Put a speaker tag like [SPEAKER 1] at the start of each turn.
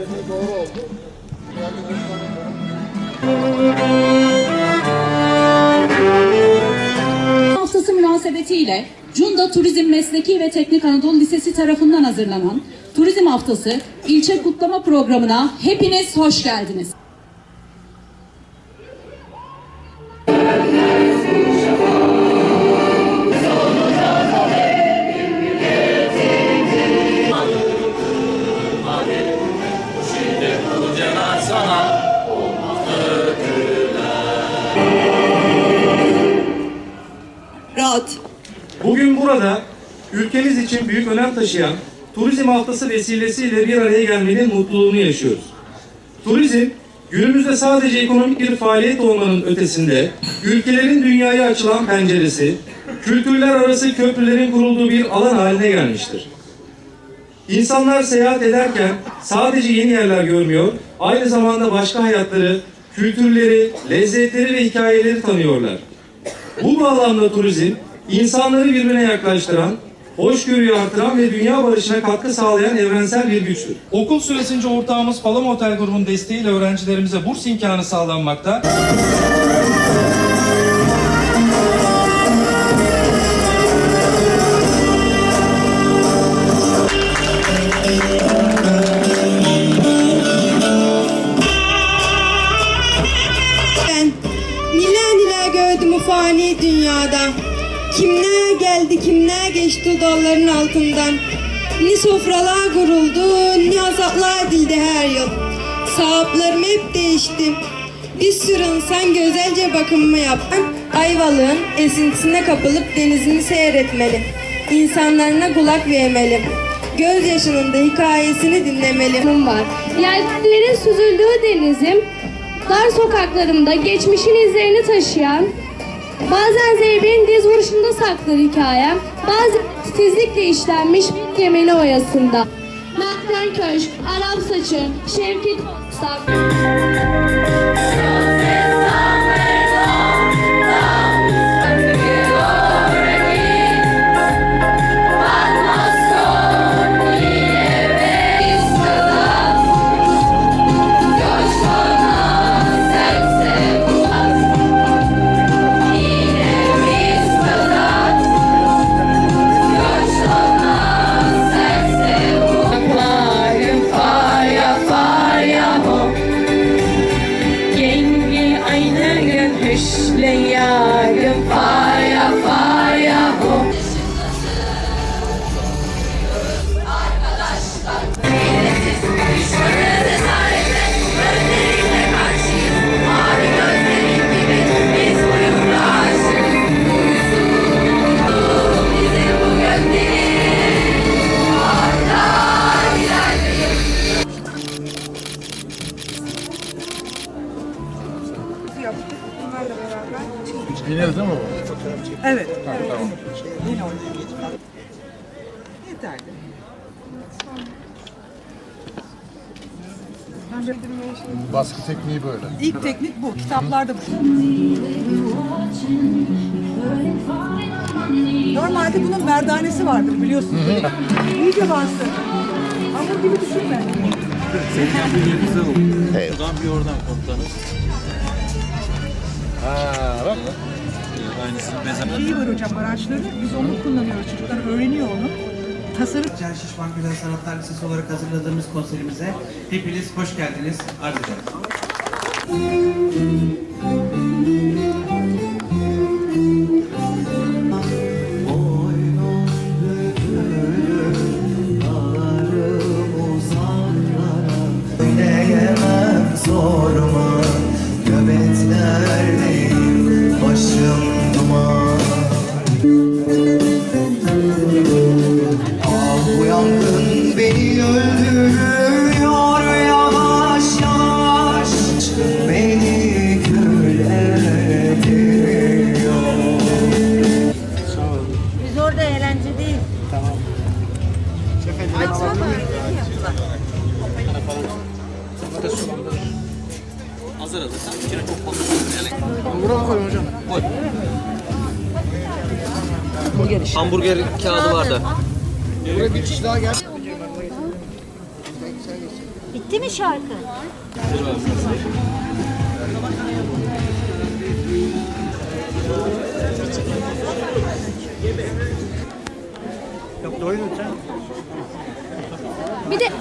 [SPEAKER 1] dediği doğru
[SPEAKER 2] Haftası münasebetiyle Cunda Turizm Mesleki ve Teknik Anadolu Lisesi tarafından hazırlanan Turizm Haftası ilçe kutlama programına hepiniz hoş geldiniz.
[SPEAKER 3] Burada ülkemiz için büyük önem taşıyan Turizm Haftası vesilesiyle bir araya gelmenin mutluluğunu yaşıyoruz. Turizm günümüzde sadece ekonomik bir faaliyet olmanın ötesinde ülkelerin dünyaya açılan penceresi, kültürler arası köprülerin kurulduğu bir alan haline gelmiştir. İnsanlar seyahat ederken sadece yeni yerler görmüyor, aynı zamanda başka hayatları, kültürleri, lezzetleri ve hikayeleri tanıyorlar. Bu bağlamda turizm, insanları birbirine yaklaştıran, hoşgörüyü artıran ve dünya barışına katkı sağlayan evrensel bir güçtür.
[SPEAKER 4] Okul süresince ortağımız Palama Otel grubunun desteğiyle öğrencilerimize burs imkanı sağlanmakta.
[SPEAKER 5] Ben niler niler gördüm bu fani dünyada. Kimler geldi kimler geçti o dalların altından. Ni sofralar kuruldu ni hasatlar dildi her yıl. Sahaplarım hep değişti. Bir sürü insan güzelce bakımımı yapan Ayvalık'ın esintisine kapılıp denizini seyretmeli. İnsanlarına kulak vermeli. Gözyaşının da hikayesini dinlemeli.
[SPEAKER 6] var. Yelkenlerin süzüldüğü denizim, dar sokaklarımda geçmişin izlerini taşıyan, bazen zeyberin diz vuruşunda saklı hikayem, bazen titizlikle işlenmiş bir gemeli oyasında. Mertlen Köşk, Arap Saçı, Şevket Bostak.
[SPEAKER 7] Evet. Yine oynuyor. Yeterli.
[SPEAKER 1] Baskı tekniği böyle.
[SPEAKER 7] İlk teknik bu. Kitaplarda bu. Normalde bunun merdanesi vardır biliyorsunuz. İyice bastı. Hamur gibi düşünme.
[SPEAKER 1] Ha bak.
[SPEAKER 7] İyi var hocam araçları. Biz onu kullanıyoruz. Çocuklar öğreniyor onu. Tasarım
[SPEAKER 8] Can Şişman Güzel Sanatlar Lisesi olarak hazırladığımız konserimize hepiniz hoş geldiniz. Arz ederim.
[SPEAKER 9] Hamburger kağıdı vardı.
[SPEAKER 1] Buraya bir kişi daha gel.
[SPEAKER 10] Bitti mi şarkı?
[SPEAKER 6] Bir de